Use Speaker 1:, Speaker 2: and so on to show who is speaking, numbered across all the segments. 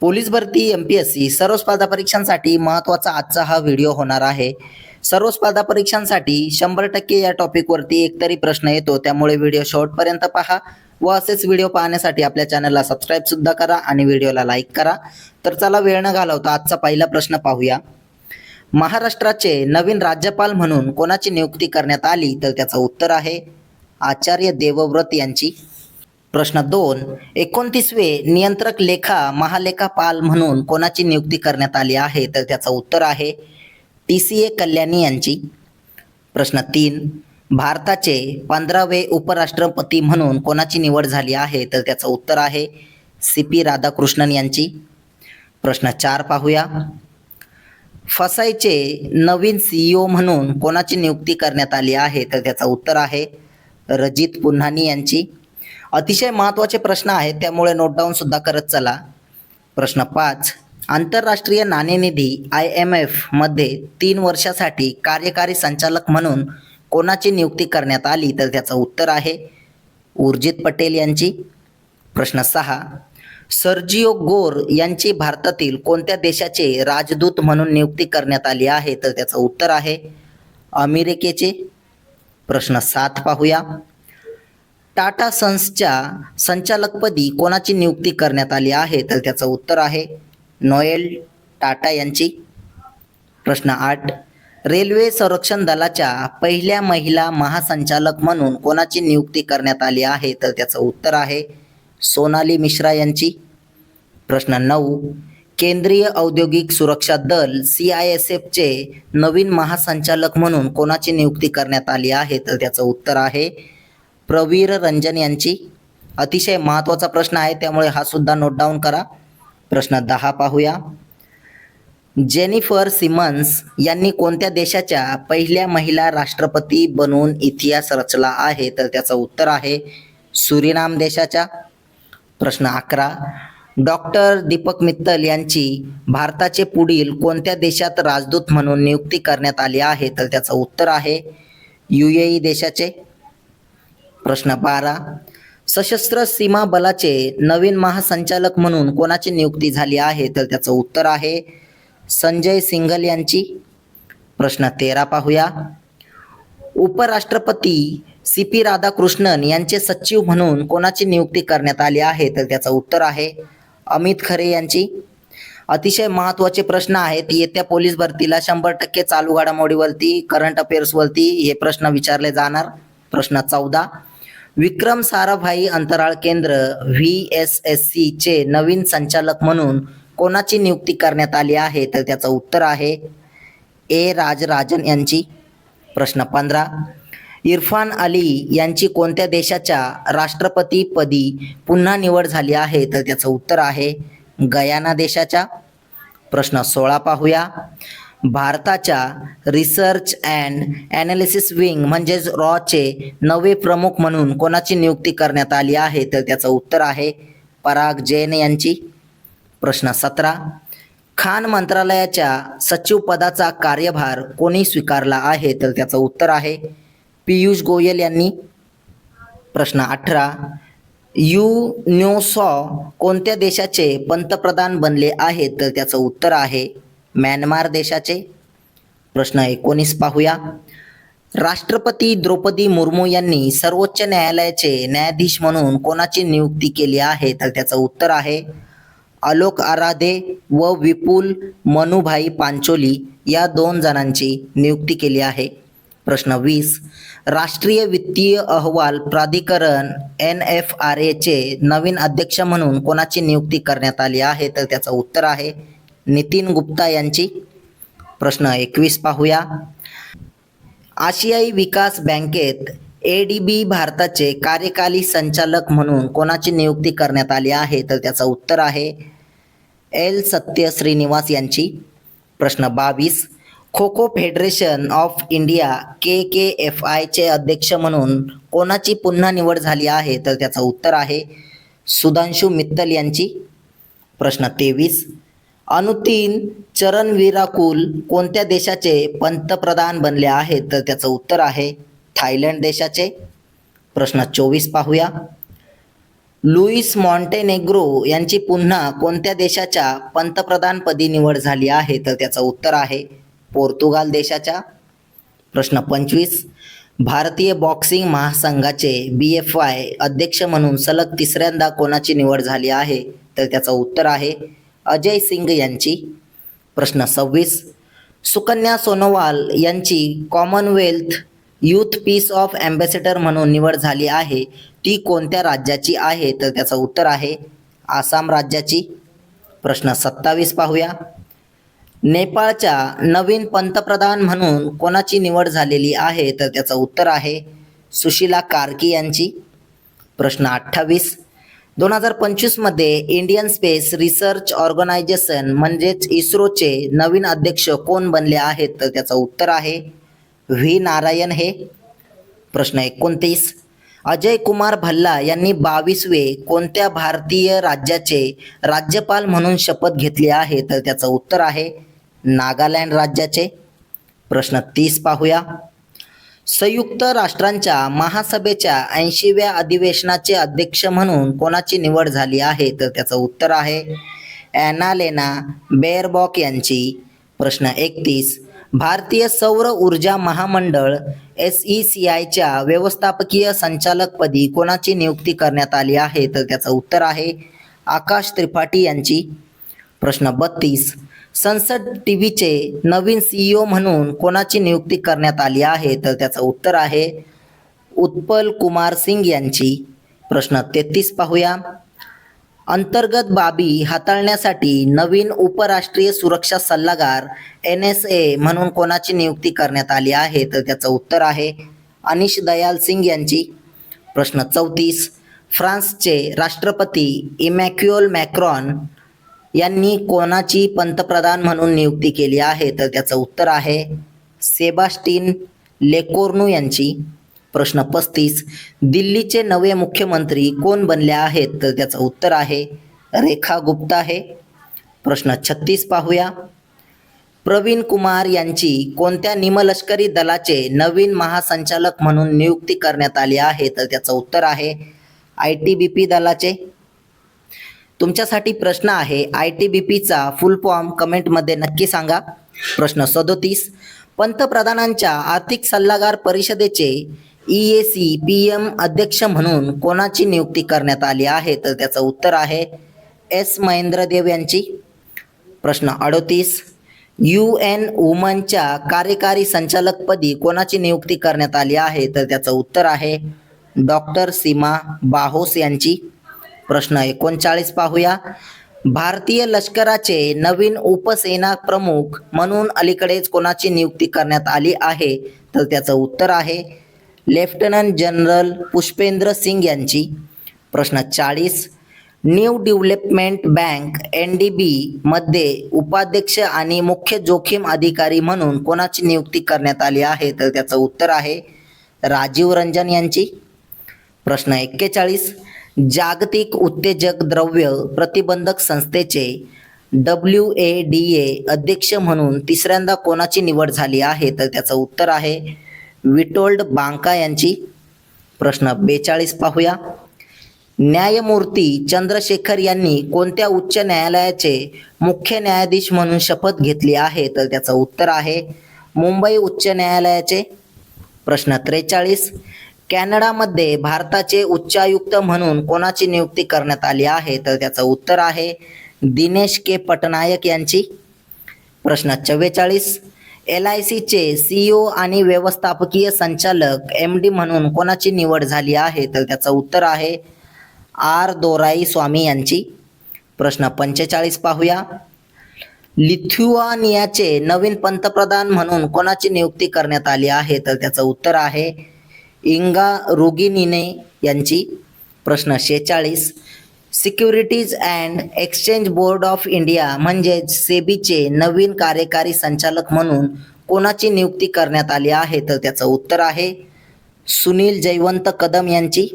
Speaker 1: Police भरती M P S C सर्व स्पर्धा परीक्षांसाठी महत्त्वाचा आजचा हा व्हिडिओ होणार आहे. सर्व स्पर्धा परीक्षांसाठी शंभर टक्के या टॉपिकवरती एकतरी प्रश्न येतो. त्यामुळे व्हिडिओ शेवटपर्यंत पहा व असेच व्हिडिओ पाहण्यासाठी आपल्या चॅनलला सबस्क्राईब सुद्धा करा आणि व्हिडिओला लाईक करा. तर चला वेळ न घालवता आजचा पहिला प्रश्न पाहूया. महाराष्ट्राचे नवीन राज्यपाल म्हणून कोणाची नियुक्ती करण्यात आली? तर त्याचं उत्तर आहे आचार्य देवव्रत यांची. प्रश्न दोन एकोणतीसवे नियंत्रक लेखा महालेखापाल म्हणून कोणाची नियुक्ती करण्यात आली आहे? तर त्याचं उत्तर आहे टी सी ए कल्याणी यांची. प्रश्न तीन भारताचे पंधरावे उपराष्ट्रपती म्हणून कोणाची निवड झाली आहे? तर त्याचं उत्तर आहे सी पी राधाकृष्णन यांची. प्रश्न चार पाहूया. फसायचे नवीन सीईओ म्हणून कोणाची नियुक्ती करण्यात आली आहे? तर त्याचं उत्तर आहे रजित पुन्हानी यांची. अतिशय महत्त्वाचे प्रश्न आहेत त्यामुळे नोट डाऊन सुद्धा करत चला. प्रश्न पाच आंतरराष्ट्रीय नाणेनिधी आय एम एफमध्ये तीन वर्षासाठी कार्यकारी संचालक म्हणून कोणाची नियुक्ती करण्यात आली? तर त्याचं उत्तर आहे उर्जित पटेल यांची. प्रश्न सहा सर्जिओ गोर यांची भारतातील कोणत्या देशाचे राजदूत म्हणून नियुक्ती करण्यात आली आहे? तर त्याचं उत्तर आहे अमेरिकेचे. प्रश्न सात पाहूया. टाटा सन्सच्या संचालकपदी कोणाची नियुक्ती करण्यात आली आहे? तर त्याचं उत्तर आहे नोएल टाटा यांची. प्रश्न आठ. रेल्वे संरक्षण दलाच्या पहिल्या महिला महासंचालक म्हणून कोणाची नियुक्ती करण्यात आली आहे? तर त्याचं उत्तर आहे सोनाली मिश्रा यांची. प्रश्न नऊ. केंद्रीय औद्योगिक सुरक्षा दल सी आय एस एफचे नवीन महासंचालक म्हणून कोणाची नियुक्ती करण्यात आली आहे? तर त्याचं उत्तर आहे प्रवीर रंजन यांची अतिशय महत्त्वाचा प्रश्न आहे. त्यामुळे हा सुद्धा नोट डाऊन करा. प्रश्न दहा पाहूया. जेनिफर सिमन्स यांनी कोणत्या देशाच्या पहिल्या महिला राष्ट्रपती बनून इतिहास रचला आहे? तर त्याचं उत्तर आहे सुरिनाम देशाच्या. प्रश्न अकरा. डॉक्टर दीपक मित्तल यांची भारताचे पुढील कोणत्या देशात राजदूत म्हणून नियुक्ती करण्यात आली आहे? तर त्याचं उत्तर आहे यू ए ई देशाचे. प्रश्न बारा. सशस्त्र सीमा बलाचे नवीन महासंचालक म्हणून कोणाची नियुक्ती झाली आहे? तर त्याचं उत्तर आहे संजय सिंघल यांची. प्रश्न तेरा पाहूया. उपराष्ट्रपती सी पी राधाकृष्णन यांचे सचिव म्हणून कोणाची नियुक्ती करण्यात आली आहे? तर त्याचं उत्तर आहे अमित खरे यांची. अतिशय महत्त्वाचे प्रश्न आहेत. येत्या पोलीस भरतीला शंभर टक्के चालू घडामोडीवरती करंट अफेअर्सवरती हे प्रश्न विचारले जाणार. प्रश्न चौदा. विक्रम साराभाई अंतराळ केंद्र व्ही एस एस सीचे नवीन संचालक म्हणून कोणाची नियुक्ती करण्यात आली आहे? तर त्याचं उत्तर आहे ए. राजराजन यांची. प्रश्न पंधरा. इरफान अली यांची कोणत्या देशाच्या राष्ट्रपतीपदी पुन्हा निवड झाली आहे? तर त्याचं उत्तर आहे गयाना देशाच्या. प्रश्न सोळा पाहूया. भारताच्या रिसर्च अँड ॲनालिसिस विंग म्हणजेच रॉचे नवे प्रमुख म्हणून कोणाची नियुक्ती करण्यात आली आहे? तर त्याचं उत्तर आहे पराग जैन यांची. प्रश्न सतरा. खान मंत्रालयाच्या सचिव पदाचा कार्यभार कोणी स्वीकारला आहे? तर त्याचं उत्तर आहे पियुष गोयल यांनी. प्रश्न अठरा. यू न्योसॉ कोणत्या देशाचे पंतप्रधान बनले आहेत? तर त्याचं उत्तर आहे म्यानमार देशाचे? प्रश्न एकोणीस पाहूया. राष्ट्रपती द्रौपदी मुर्मू यांनी सर्वोच्च न्यायालयाचे न्यायाधीश म्हणून कोणाची नियुक्ती केली आहे? तर त्याचं उत्तर आहे आलोक आराधे व विपुल मनुभाई पांचोली या दोन जणांची नियुक्ती केली आहे. प्रश्न वीस. राष्ट्रीय वित्तीय अहवाल प्राधिकरण एन एफ आर एचे नवीन अध्यक्ष म्हणून कोणाची नियुक्ती करण्यात आली आहे? तर त्याचं उत्तर आहे नितीन गुप्ता यांची प्रश्न एकवीस पाहूया. आशियाई विकास बँकेत ए डी बी भारताचे कार्यकारी संचालक म्हणून कोणाची नियुक्ती करण्यात आली आहे? तर त्याचं उत्तर आहे एल सत्य श्रीनिवास यांची. प्रश्न बावीस. Kho kho federation of India K K F आयचे अध्यक्ष म्हणून कोणाची पुन्हा निवड झाली आहे? तर त्याचं उत्तर आहे सुधांशू मित्तल यांची. प्रश्न तेवीस. अनुतीन चरण विराकुल कोणत्या देशाचे पंतप्रधान बनले आहेत? तर त्याचं उत्तर आहे थायलंड देशाचे. प्रश्न चोवीस पाहूया. लुईस मॉन्टेनेग्रो यांची पुन्हा कोणत्या देशाच्या पंतप्रधानपदी निवड झाली आहे? तर त्याचं उत्तर आहे पोर्तुगाल देशाच्या. प्रश्न पंचवीस. भारतीय बॉक्सिंग महासंघाचे बी एफ आय अध्यक्ष म्हणून सलग तिसऱ्यांदा कोणाची निवड झाली आहे? तर त्याचं उत्तर आहे अजय सिंग यांची? प्रश्न सव्वीस. सुकन्या सोनोवाल यांची Commonwealth youth peace of ambassador म्हणून निवड झाली आहे. ती कोणत्या राज्याची आहे? तर त्याचं उत्तर आहे आसाम राज्याची. प्रश्न सत्तावीस पाहूया. नेपाळच्या नवीन पंतप्रधान म्हणून कोणाची निवड झालेली आहे? तर त्याचं उत्तर आहे सुशीला कार्की यांची. प्रश्न अठ्ठावीस. दोन हजार पंचवीसमध्ये इंडियन स्पेस रिसर्च ऑर्गनायझेशन म्हणजेच इस्रोचे नवीन अध्यक्ष कोण बनले आहेत? तर त्याचं उत्तर आहे व्ही. नारायण हे. प्रश्न एकोणतीस. अजय कुमार भल्ला यांनी बावीसवे कोणत्या भारतीय राज्याचे राज्यपाल म्हणून शपथ घेतली आहे? तर त्याचं उत्तर आहे नागालँड राज्याचे. प्रश्न तीस पाहूया. संयुक्त राष्ट्रांच्या महासभेच्या ऐंशीव्या अधिवेशनाचे अध्यक्ष म्हणून कोणाची निवड झाली आहे तर त्याचं उत्तर आहे ॲनालेना बेअरबॉक यांची. प्रश्न एकतीस. भारतीय सौर ऊर्जा महामंडळ एस ई सी आयच्या व्यवस्थापकीय संचालकपदी कोणाची नियुक्ती करण्यात आली आहे तर त्याचं उत्तर आहे आकाश त्रिपाठी यांची. प्रश्न बत्तीस. संसद टीव्हीचे नवीन सीईओ म्हणून कोणाची नियुक्ती करण्यात आली आहे? तर त्याचं उत्तर आहे उत्पल कुमार सिंग यांची. प्रश्न तेहतीस पाहूया. अंतर्गत बाबी हाताळण्यासाठी नवीन उपराष्ट्रीय सुरक्षा सल्लागार एन एस ए म्हणून कोणाची नियुक्ती करण्यात आली आहे? तर त्याचं उत्तर आहे अनिश दयाल सिंग यांची. प्रश्न चौतीस. फ्रान्सचे राष्ट्रपती इमॅक्युअल मॅक्रॉन यांनी कोणाची पंतप्रधान म्हणून नियुक्ती केली आहे? तर त्याचं उत्तर आहे सेबास्टिन लेकोर्नू यांची. प्रश्न पस्तीस. दिल्लीचे नवे मुख्यमंत्री कोण बनले आहेत? तर त्याचं उत्तर आहे रेखा गुप्ता हे. प्रश्न छत्तीस पाहूया. प्रवीण कुमार यांची कोणत्या निमलष्करी दलाचे नवीन महासंचालक म्हणून नियुक्ती करण्यात आली आहे? तर त्याचं उत्तर आहे आय टी बी पी दलाचे. तुमच्यासाठी प्रश्न आहे. आय टी बी पीचा फुल फॉर्म कमेंटमध्ये नक्की सांगा. प्रश्न सदोतीस. पंतप्रधानांच्या आर्थिक सल्लागार परिषदेचे E A C P M अध्यक्ष म्हणून कोणाची नियुक्ती करण्यात आली आहे? तर त्याचं उत्तर आहे एस महेंद्रदेव यांची. प्रश्न अडोतीस. यू एन वुमनच्या कार्यकारी संचालकपदी कोणाची नियुक्ती करण्यात आली आहे? तर त्याचं उत्तर आहे डॉक्टर सीमा बाहोस यांची. प्रश्न एकोणचाळीस पाहूया. भारतीय लष्कराचे नवीन उपसेना प्रमुख म्हणून अलीकडेच कोणाची नियुक्ती करण्यात आली आहे? तर त्याचं उत्तर आहे लेफ्टनंट जनरल पुष्पेंद्र सिंग यांची. प्रश्न चाळीस. New Development Bank N D B मध्ये उपाध्यक्ष आणि मुख्य जोखीम अधिकारी म्हणून कोणाची नियुक्ती करण्यात आली आहे? तर त्याचं उत्तर आहे राजीव रंजन यांची. प्रश्न एक्केचाळीस. जागतिक उत्तेजक द्रव्य प्रतिबंधक संस्थेचे डब्ल्यू ए डी ए अध्यक्ष म्हणून तिसऱ्यांदा कोणाची निवड झाली आहे? तर त्याचं उत्तर आहे विटोल्ड बांका यांची. प्रश्न बेचाळीस पाहूया. न्यायमूर्ती चंद्रशेखर यांनी कोणत्या उच्च न्यायालयाचे मुख्य न्यायाधीश म्हणून शपथ घेतली आहे? तर त्याचं उत्तर आहे मुंबई उच्च न्यायालयाचे. प्रश्न त्रेचाळीस. कॅनडामध्ये भारताचे उच्चायुक्त म्हणून कोणाची नियुक्ती करण्यात आली आहे? तर त्याचं उत्तर आहे दिनेश के. पटनायक यांची. प्रश्न चव्वेचाळीस. एल आय सीचे सीईओ आणि व्यवस्थापकीय संचालक एम डी म्हणून कोणाची निवड झाली आहे? तर त्याचं उत्तर आहे आर. दोराई स्वामी यांची. प्रश्न पंचेचाळीस पाहूया. लिथुआनियाचे नवीन पंतप्रधान म्हणून कोणाची नियुक्ती करण्यात आली आहे? तर त्याचं उत्तर आहे इंगा रुगिनिने यांची प्रश्न शेचाळीस. Securities and exchange board of India म्हणजेच सेबीचे नवीन कार्यकारी संचालक म्हणून कोणाची नियुक्ती करण्यात आली आहे तर त्याचं उत्तर आहे सुनील जयवंत कदम यांची.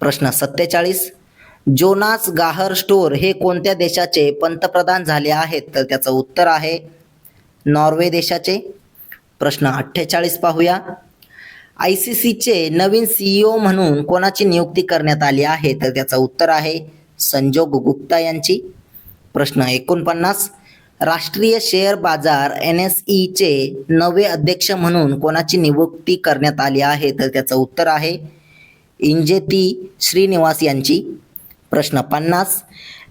Speaker 1: प्रश्न सत्तेचाळीस. जोनास गाहर स्टोर हे कोणत्या देशाचे पंतप्रधान झाले आहेत तर त्याचं उत्तर आहे नॉर्वे देशाचे. प्रश्न अठ्ठेचाळीस पाहूया. आय सी सीचे नवीन सीईओ म्हणून कोणाची नियुक्ती करण्यात आली आहे? तर त्याचं उत्तर आहे संजोग गुप्ता यांची. प्रश्न एकोणपन्नास. राष्ट्रीय शेअर बाजार एन एस ईचे नवे अध्यक्ष म्हणून कोणाची नियुक्ती करण्यात आली आहे? तर त्याचं उत्तर आहे इंजेती श्रीनिवास यांची. प्रश्न पन्नास.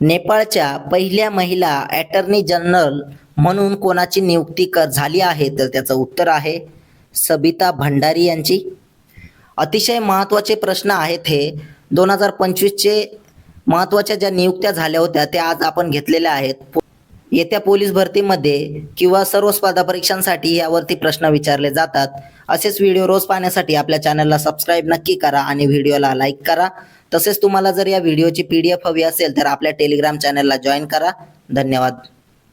Speaker 1: नेपाळच्या पहिल्या महिला ॲटर्नी जनरल म्हणून कोणाची नियुक्ती क झाली आहे? तर त्याचं उत्तर आहे सबिता भंडारी यांची. अतिशय महत्त्वाचे प्रश्न आहेत हे. दोन हजार पंचवीसचे महत्त्वाच्या ज्या नियुक्त्या झाल्या होत्या त्या आज आपण घेतलेल्या आहेत. येत्या पोलीस भरतीमध्ये किंवा सर्व स्पर्धा परीक्षांसाठी यावरती प्रश्न विचारले जातात. असेच व्हिडिओ रोज पाहण्यासाठी आपल्या चॅनलला सबस्क्राईब नक्की करा आणि व्हिडिओला लाईक करा. तसेच तुम्हाला जर या व्हिडिओची पी डी एफ हवी असेल तर आपल्या टेलिग्राम चॅनलला जॉईन करा. धन्यवाद.